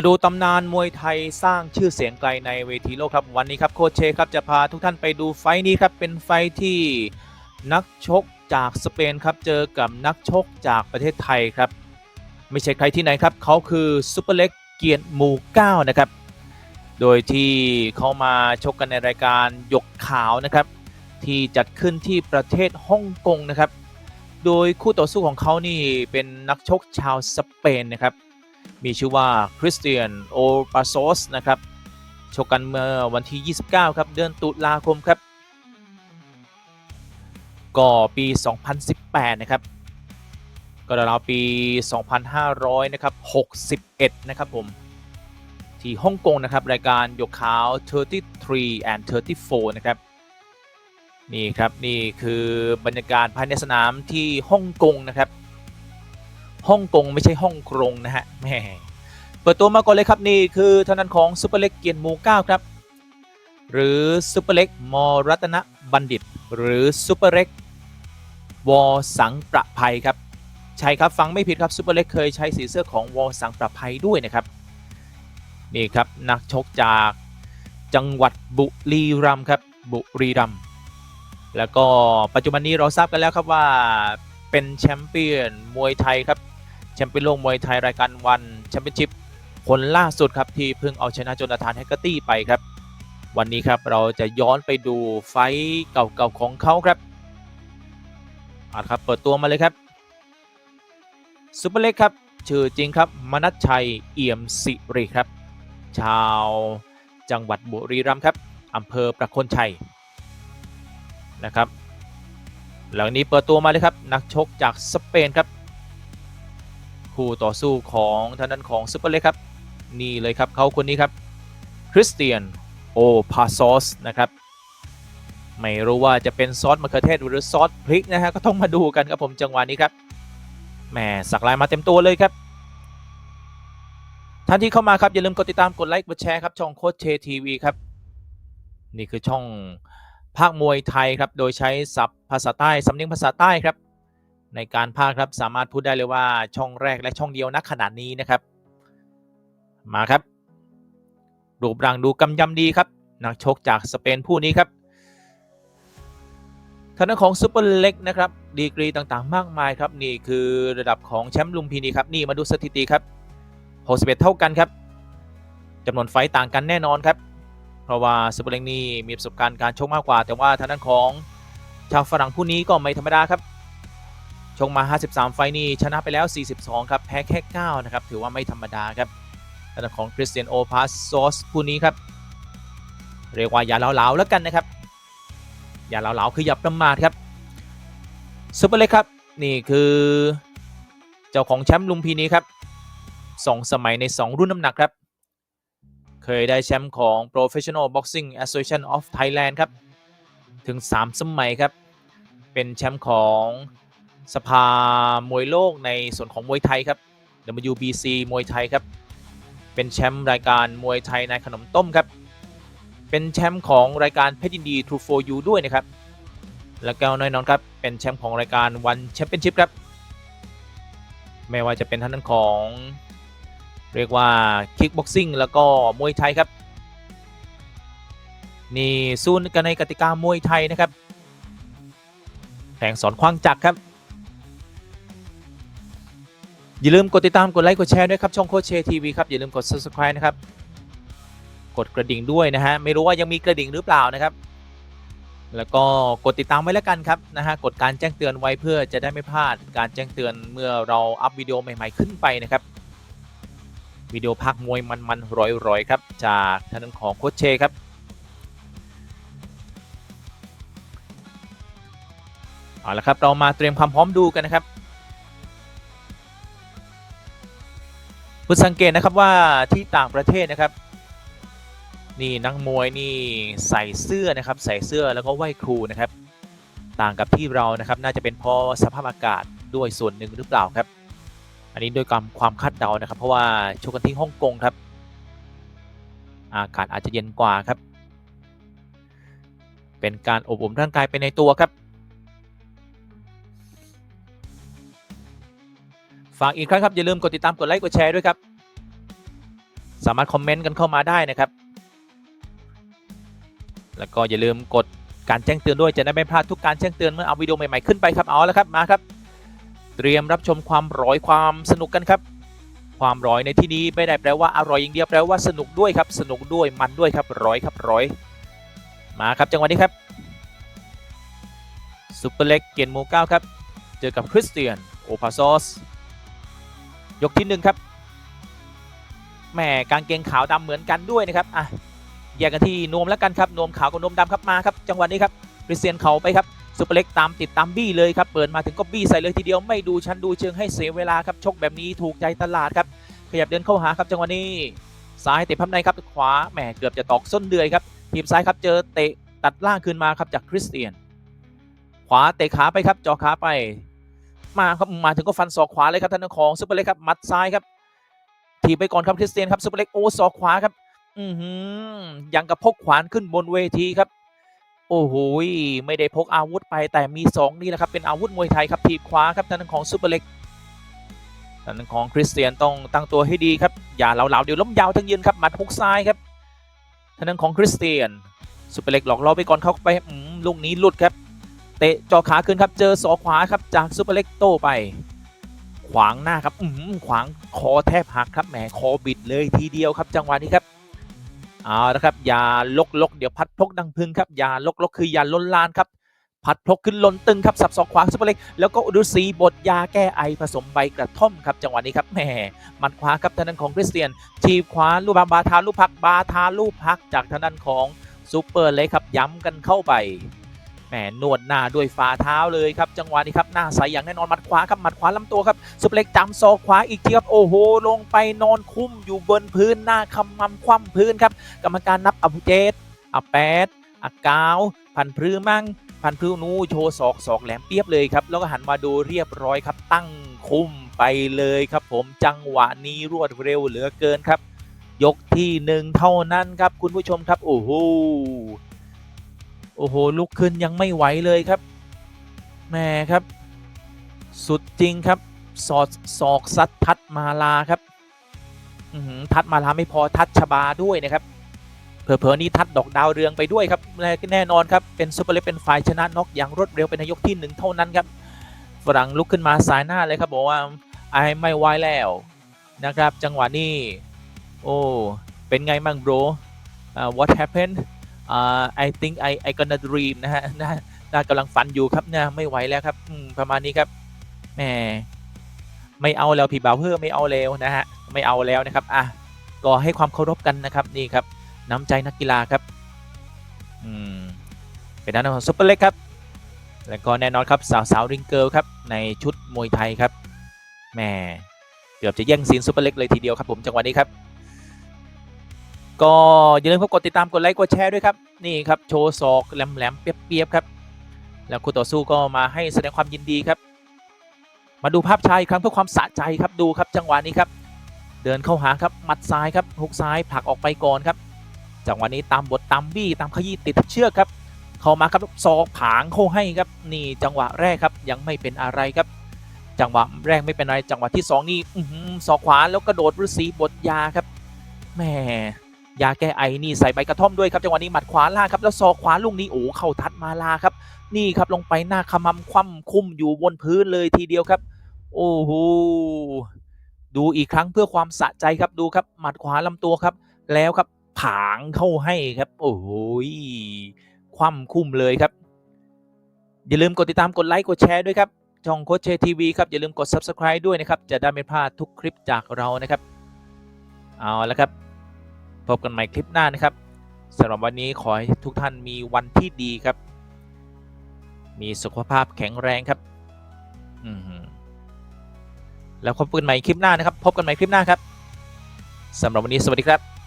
มาดูตำนานมวยไทยสร้างชื่อเสียงไกลในเวทีโลกครับวันนี้ครับโคชเชครับจะพาทุกท่านไปดูไฟนี้ครับเป็นไฟที่นักชกจากสเปนครับเจอกับนักชกจากประเทศไทยครับ ไม่ใช่ใครที่ไหนครับเขาคือซุปเปอร์เล็กเกียรติหมู่เก้านะครับโดยที่เขามาชกกันในรายการหยกขาวนะครับ ที่จัดขึ้นที่ประเทศฮ่องกงนะครับ โดยคู่ต่อสู้ของเขานี่เป็นนักชกชาวสเปนนะครับ มีชื่อว่าคริสเตียนโอปาโซสนะครับชกกันเมื่อวันที่ 29 ครับเดือนตุลาคมครับ ก็ปี 2018 นะครับ ก็ราวปี 2500 นะครับ 61 นะครับผม ที่ฮ่องกงนะครับ รายการยกขาว 33 and 34 นะครับ นี่ครับ นี่คือบรรยากาศภายในสนามที่ฮ่องกงนะครับ ฮ่องกงไม่ใช่ฮ่องกรงนะฮะแหมเปิดตัวมาก่อนเลยครับนี่คือทางด้นของซุปเปอร์เล็กเกียรติหมูเก้าครับ หรือซุปเปอร์เล็กมรัตนบัณฑิต หรือซุปเปอร์เล็กวอสังประภัยครับใช่ครับฟังไม่ผิดครับซุปเปอร์เล็กเคยใช้สีเสื้อของวอสังประภัยด้วยนะครับนี่ครับนักชกจากจังหวัดบุรีรัมย์ครับบุรีรัมย์แล้วก็ปัจจุบันนี้เราทราบกันแล้วครับว่าเป็นแชมเปี้ยนมวยไทยครับ แชมเปี้ยนโลกมวยไทยรายการวันแชมเปี้ยนชิพคนล่าสุดครับที่เพิ่งเอาชนะโจนาธานแฮกเกอร์ตี้ไปครับ วันนี้ครับเราจะย้อนไปดูไฟท์เก่าๆของเขาครับเอาครับเปิดตัวมาเลยครับซุปเปอร์เล็กครับชื่อจริงครับมนัชชัยเอี่ยมสิริครับ ชาวจังหวัดบุรีรัมย์ครับอำเภอประโคนชัยนะครับ หลังนี้เปิดตัวมาเลยครับ นักชกจากสเปนครับ คู่ต่อสู้ของทางด้านของซุปเปอร์เล็กครับ นี่เลยครับเขาคนนี้ครับคริสเตียนโอพาซอสนะครับ ไม่รู้ว่าจะเป็นซอสมะเขือเทศหรือซอสพริกนะฮะก็ต้องมาดูกันครับผมจังหวะนี้ครับแหมสักลายมาเต็มตัวเลยครับท่านที่เข้ามาครับอย่าลืมกดติดตามกดไลค์กดแชร์ครับช่องโคชเชทีวีครับนี่คือช่องภาคมวยไทยครับโดยใช้ศัพท์ภาษาใต้สำเนียงภาษาใต้ครับ ในการภาคครับสามารถพูดได้เลยว่าช่องแรกและช่องเดียวณขณะนี้นะครับ มาครับ รูปร่างดูกำยำดีครับ นักชกจากสเปนผู้นี้ครับทางด้านของซุปเปอร์เล็กนะครับ ดีกรีต่างๆ มากมายครับ นี่คือระดับของแชมป์ลุมพินีครับ นี่มาดูสถิติครับ 61 เท่ากันครับจำนวนไฟต์ต่างกันแน่นอนครับ เพราะว่าซุปเปอร์เล็กนี่มีประสบการณ์การชกมากกว่า แต่ว่าทางด้านของชาวฝรั่งผู้นี้ก็ไม่ธรรมดาครับ ชกมา 53 ไฟต์นี่ชนะไปแล้ว 42 ครับ แพ้แค่ 9 นะครับ ถือว่าไม่ธรรมดาครับทางของคริสเตียนโอพาสโซสผู้นี้ครับ เรียกว่าอย่าเหลาๆแล้วกันนะครับ อย่าเหลาๆคืออย่าประมาทครับซุปเปอร์เล็กครับ นี่คือเจ้าของแชมป์ลุมพินีครับสองสมัยใน 2 รุ่นน้ำหนักครับ เคยได้แชมป์ของ Professional Boxing Association of Thailand ครับ ถึง 3 สมัยครับ เป็นแชมป์ของ สภามวยโลกในส่วนของมวยไทยครับ WBC มวยไทยครับ เป็นแชมป์รายการมวยไทยในขนมต้มครับ เป็นแชมป์ของรายการเพชรยินดี True for You ด้วยนะครับ แล้วก็แน่นอนครับ เป็นแชมป์ของรายการวันแชมเปี้ยนชิพครับ ไม่ว่าจะเป็นท่านนั้นของเรียกว่าคิกบ็อกซิ่งแล้วก็มวยไทยครับนี่สู้กันในกติกามวยไทยนะครับแข่งสอนคว้างจักรครับ อย่าลืมกดติดตามกดไลค์กดแชร์ด้วยครับช่องโคชเชทีวีครับอย่าลืมกด subscribe นะครับกดกระดิ่งด้วยนะฮะไม่รู้ว่ายังมีกระดิ่งหรือเปล่านะครับ แล้วก็กดติดตามไว้แล้วกันครับนะฮะกดการแจ้งเตือนไว้เพื่อจะได้ไม่พลาดการแจ้งเตือนเมื่อเราอัพวิดีโอใหม่ ๆขึ้นไปนะครับวิดีโอพักมวยมันๆร้อยๆครับจากทางของโคชเชครับเอาละครับเรามาเตรียมความพร้อมดูกันนะครับ คุณสังเกตนะครับว่าที่ต่างประเทศนะครับ นี่นักมวยนี่ใส่เสื้อนะครับ ใส่เสื้อแล้วก็ไหว้ครูนะครับ ต่างกับที่เรานะครับ น่าจะเป็นเพราะสภาพอากาศด้วยส่วนหนึ่งหรือเปล่าครับ อันนี้โดยความความคาดเดานะครับ เพราะว่าชกกันที่ฮ่องกงครับ อากาศอาจจะเย็นกว่าครับ เป็นการอบอุ่นร่างกายไปในตัวครับ ฝากอีกครั้งครับอย่าลืมกดติดตามกดไลค์กดแชร์ด้วยครับ สามารถคอมเมนต์กันเข้ามาได้นะครับ แล้วก็อย่าลืมกดการแจ้งเตือนด้วยจะได้ไม่พลาดทุกการแจ้งเตือนเมื่อเอาวิดีโอใหม่ๆขึ้นไปครับเอาแล้วครับมาครับ เตรียมรับชมความร้อยความสนุกกันครับ ความร้อยในที่นี้ไม่ได้แปลว่าอร่อยอย่างเดียวแปลว่าสนุกด้วยครับ สนุกด้วยมันด้วยครับร้อยครับร้อยมาครับจังหวะนี้ครับซุปเปอร์เล็กเกียนหมูเก้าครับ เจอกับคริสเตียนโอพาซอส ยกที่หนึ่งครับแหมกางเกงขาวดำเหมือนกันด้วยนะครับอะแยกกันที่นวมแล้วกันครับนวมขาวกับนวมดำครับมาครับจังหวะนี้ครับคริสเตียนเขาไปครับซุเปอร์เล็กตามติดตามบี้เลยครับเปิดมาถึงก็บี้ใส่เลยทีเดียวไม่ดูชั้นดูเชิงให้เสียเวลาครับชกแบบนี้ถูกใจตลาดครับขยับเดินเข้าหาครับจังหวะนี้ซ้ายเตะพับในครับขวาแหมเกือบจะตอกส้นเดือยครับทีมซ้ายครับเจอเตะตัดล่างคืนมาครับจากคริสเตียน ขวาเตะขาไปครับจ่อขาไป มาครับมาถึงก็ฟันศอกขวาเลยครับท่านของซุปเปอร์เล็กครับมัดซ้ายครับถีบไปก่อนครับคริสเตียนครับซุปเปอร์เล็กโอ้ศอกขวาครับ อือหือยังกับพกขวานขึ้นบนเวทีครับ โอ้โหไม่ได้พกอาวุธไปแต่มีสองนี่แหละครับเป็นอาวุธมวยไทยครับถีบขวาครับท่านของซุปเปอร์เล็กท่านของคริสเตียนต้องตั้งตัวให้ดีครับอย่าเหลาๆเดี๋ยวล้มยาวทั้งยืนครับหมัดฮุกซ้ายครับท่านของคริสเตียนซุปเปอร์เล็กหลอกล่อไปก่อนเข้าไปลูกนี้หลุดครับ เตะจ่อขาขึ้นครับ เจอศอกขวาครับจากซูเปอร์เล็กโต้ไป ขวางหน้าครับอืมขวางคอแทบหักครับแหมคอบิดเลยทีเดียวครับจังหวะนี้ครับเอาละครับอย่าลกลกเดี๋ยวพัดพกดังพึงครับอย่าลกลกคืออย่าล้นลานครับพัดพกขึ้นล้นตึงครับสับศอกขวาซูเปอร์เล็กแล้วก็อุดูสีบทยาแก้ไอผสมใบกระท่อมครับจังหวะนี้ครับแหมหมัดขวาครับทางด้านของคริสเตียนทีบขวาลูกบาบาทาลูกพักบาทาลูกพักจากทางด้านของซูเปอร์เล็กครับย้ำกันเข้าไป แหมนวดหน้าด้วยฝ่าเท้าเลยครับ จังหวะนี้ครับหน้าใสอย่างแน่นอนหมัดขวาครับหมัดขวาลำตัวครับสุปเล็กจำศอกขวาอีกทีครับโอ้โห ลงไปนอนคุ้มอยู่บนพื้นหน้าคำมำคว่ำพื้นครับ กรรมการนับอภุเจตอะแปดอะเก้าพันพรือมั่งพันพรือนูโชว์ศอกศอกแหลมเปียบเลยครับแล้วก็หันมาดูเรียบร้อยครับ ตั้งคุ้มไปเลยครับ ผมจังหวะนี้รวดเร็วเหลือเกินครับ ยกที่หนึ่งเท่านั้นครับคุณผู้ชมครับโอ้โห โอ้โห ลุกขึ้นยังไม่ไหวเลยครับแม่ครับ สุดจริงครับสอดศอกซัดทัดมาลาครับทัดมาลาไม่พอทัดชบาด้วยนะครับเผลอๆนี่ทัดดอกดาวเรืองไปด้วยครับแน่นอนครับเป็นซูเปอร์เล็กเป็นฝ่ายชนะน็อกอย่างรวดเร็วเป็นนายกที่หนึ่งเท่านั้นครับฝรั่งลุกขึ้นมาสายหน้าเลยครับบอกว่าไอ้ไม่ไหวแล้วนะครับ จังหวะนี้โอ้เป็นไงมั่ง bro uh, what happened uh, I think I I gonna dream นะฮะน่าน่ากำลังฝันอยู่ครับเนี่ยไม่ไหวแล้วครับประมาณนี้ครับแหมไม่เอาแล้วพี่บ่าวเพื่อไม่เอาแล้วนะฮะไม่เอาแล้วนะครับอะก็ให้ความเคารพกันนะครับนี่ครับน้ำใจนักกีฬาครับอืมเป็นด้าของซุปเปอร์เล็กครับแล้วก็แน่นอนครับสาวสาวริงเกิลครับในชุดมวยไทยครับแหมเกือบจะแย่งซีนซุปเปอร์เล็กเลยทีเดียวครับผมจังหวะนี้ครับ ก็อย่าลืมครับกดติดตามกดไลค์กดแชร์ด้วยครับนี่ครับโชว์ศอกแหลมๆเปียบๆครับ แล้วคู่ต่อสู้ก็มาให้แสดงความยินดีครับ มาดูภาพชายครั้งเพื่อความสะใจครับดูครับจังหวะนี้ครับ เดินเข้าหาครับหมัดซ้ายครับฮุกซ้ายผลักออกไปก่อนครับจังหวะนี้ตามบทตามบี้ตามขยี้ติดเชือกครับ เข้ามาครับศอกผางเข้าให้ครับนี่จังหวะแรกครับยังไม่เป็นอะไรครับ จังหวะแรกไม่เป็นอะไรจังหวะที่สองนี่อื้อหือศอกขวาแล้วกระโดดฤาษีบทยาครับแหม ยาแก้ไอนี่ใส่ใบกระท่อมด้วยครับจังหวะนี้หมัดขวาล่าครับแล้วศอกขวาลูกนี้โอ้เข้าทัดมาลาครับ นี่ครับลงไปหน้าขมำคว่ำคุ้มอยู่บนพื้นเลยทีเดียวครับ โอ้โหดูอีกครั้งเพื่อความสะใจครับดูครับ หมัดขวาลำตัวครับ แล้วครับผางเข้าให้ครับ โอ้โหคว่ำคุ้มเลยครับ อย่าลืมกดติดตามกดไลค์กดแชร์ด้วยครับช่องโคชเชทีวีครับ อย่าลืมกด subscribe ด้วยนะครับ จะได้ไม่พลาดทุกคลิปจากเรานะครับ เอาละครับ พบกันใหม่คลิปหน้านะครับสำหรับวันนี้ขอให้ทุกท่านมีวันที่ดีครับ มีสุขภาพแข็งแรงครับแล้วพบกันใหม่คลิปหน้านะครับ พบกันใหม่คลิปหน้าครับสำหรับวันนี้สวัสดีครับ